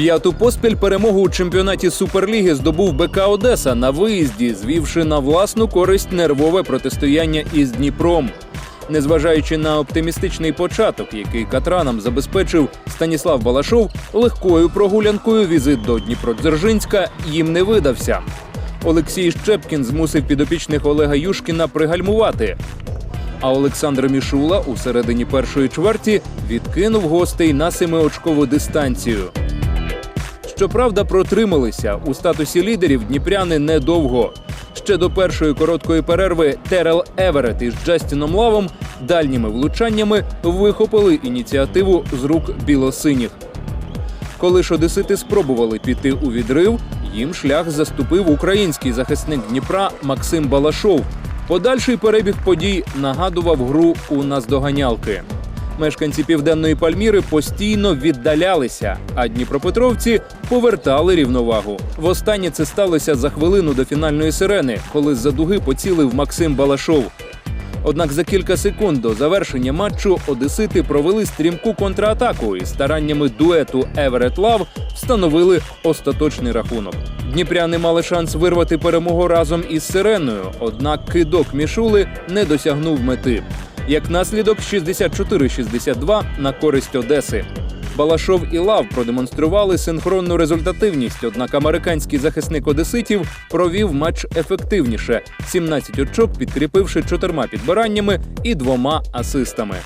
П'яту поспіль перемогу у чемпіонаті Суперліги здобув БК Одеса на виїзді, звівши на власну користь нервове протистояння із Дніпром. Незважаючи на оптимістичний початок, який Катранам забезпечив Станіслав Балашов, легкою прогулянкою візит до Дніпродзержинська їм не видався. Олексій Щепкін змусив підопічних Олега Юшкіна пригальмувати. А Олександр Мішула у середині першої чверті відкинув гостей на семиочкову дистанцію. Щоправда, протрималися у статусі лідерів дніпряни недовго. Ще до першої короткої перерви Терел Еверет із Джастіном Лавом дальніми влучаннями вихопили ініціативу з рук білосиніх. Коли ж одесити спробували піти у відрив, їм шлях заступив український захисник Дніпра Максим Балашов. Подальший перебіг подій нагадував гру у наздоганялки. Мешканці південної Пальміри постійно віддалялися, а дніпропетровці повертали рівновагу. Востаннє це сталося за хвилину до фінальної сирени, коли з-за дуги поцілив Максим Балашов. Однак за кілька секунд до завершення матчу одесити провели стрімку контратаку і стараннями дуету Еверет Лав встановили остаточний рахунок. Дніпряни мали шанс вирвати перемогу разом із сиреною, однак кидок мішули не досягнув мети. Як наслідок 64-62 на користь Одеси. Балашов і Лав продемонстрували синхронну результативність, однак американський захисник одеситів провів матч ефективніше 17 очок, підкріпивши чотирма підбираннями і двома асистами.